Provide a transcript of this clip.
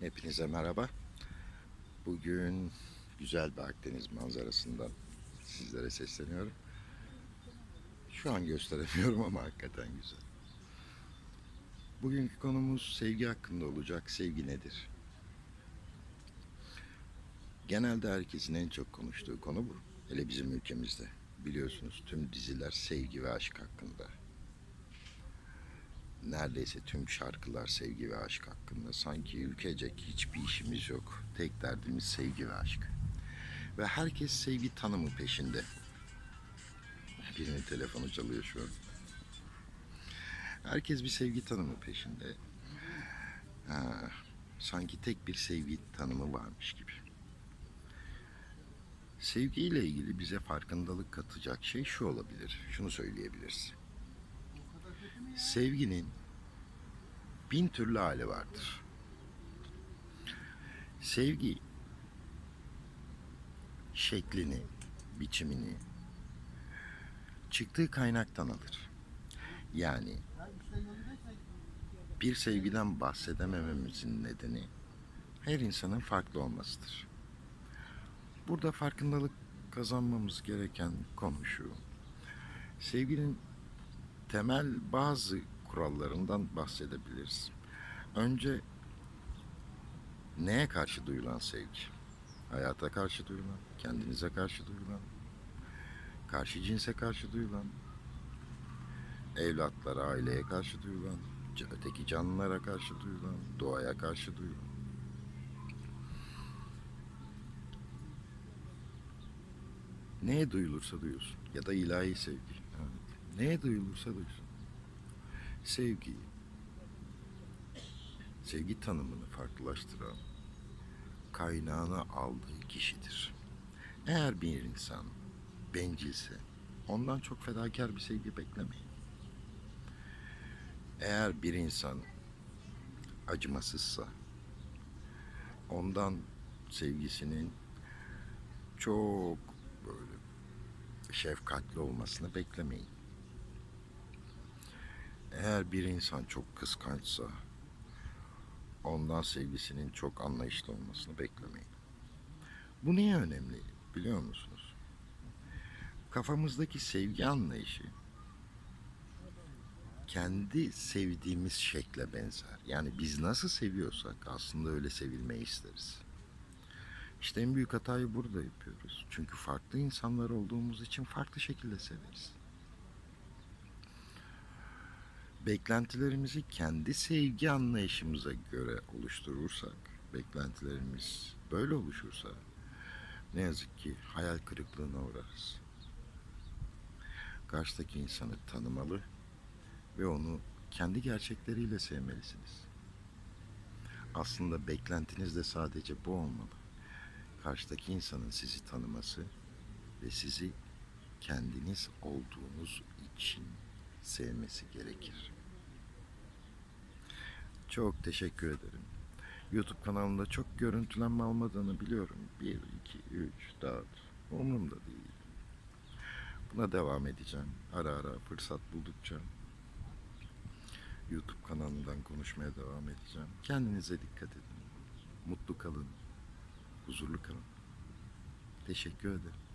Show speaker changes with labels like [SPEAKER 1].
[SPEAKER 1] Hepinize merhaba. Bugün güzel bir Akdeniz manzarasından sizlere sesleniyorum. Şu an gösteremiyorum ama hakikaten güzel. Bugünkü konumuz sevgi hakkında olacak. Sevgi nedir? Genelde herkesin en çok konuştuğu konu bu. Hele bizim ülkemizde. Biliyorsunuz tüm diziler sevgi ve aşk hakkında. Neredeyse tüm şarkılar sevgi ve aşk hakkında. Sanki ülkecek hiçbir işimiz yok. Tek derdimiz sevgi ve aşk. Ve herkes sevgi tanımı peşinde. Birinin telefonu çalıyor şu an. Herkes bir sevgi tanımı peşinde. Ha, sanki tek bir sevgi tanımı varmış gibi. Sevgiyle ilgili bize farkındalık katacak şey şu olabilir. Şunu söyleyebiliriz. Sevginin bin türlü hali vardır. Sevgi şeklini, biçimini çıktığı kaynaktan alır. Yani bir sevgiden bahsedemememizin nedeni her insanın farklı olmasıdır. Burada farkındalık kazanmamız gereken konu şu. Sevginin temel bazı kurallarından bahsedebiliriz. Önce neye karşı duyulan sevgi? Hayata karşı duyulan, kendinize karşı duyulan, karşı cinse karşı duyulan, evlatlara, aileye karşı duyulan, öteki canlılara karşı duyulan, doğaya karşı duyulan. Neye duyulursa duyulsun ya da ilahi sevgi. Neye duyulursa duysun. Sevgi, sevgi tanımını farklılaştıran kaynağını aldığı kişidir. Eğer bir insan bencilse ondan çok fedakar bir sevgi beklemeyin. Eğer bir insan acımasızsa ondan sevgisinin çok böyle şefkatli olmasını beklemeyin. Eğer bir insan çok kıskançsa ondan sevgisinin çok anlayışlı olmasını beklemeyin. Bu niye önemli biliyor musunuz? Kafamızdaki sevgi anlayışı kendi sevdiğimiz şekle benzer. Yani biz nasıl seviyorsak aslında öyle sevilmeyi isteriz. İşte en büyük hatayı burada yapıyoruz. Çünkü farklı insanlar olduğumuz için farklı şekilde severiz. Beklentilerimizi kendi sevgi anlayışımıza göre oluşturursak, beklentilerimiz böyle oluşursa ne yazık ki hayal kırıklığına uğrarız. Karşıdaki insanı tanımalı ve onu kendi gerçekleriyle sevmelisiniz. Aslında beklentiniz de sadece bu olmalı karşıdaki insanın sizi tanıması ve sizi kendiniz olduğunuz için sevmesi gerekir. Çok teşekkür ederim. YouTube kanalımda çok görüntülenme almadığını biliyorum. 1, 2, 3, 4 umurumda değil. Buna devam edeceğim. Ara ara fırsat buldukça YouTube kanalından konuşmaya devam edeceğim. Kendinize dikkat edin. Mutlu kalın huzurlu kalın. Teşekkür ederim.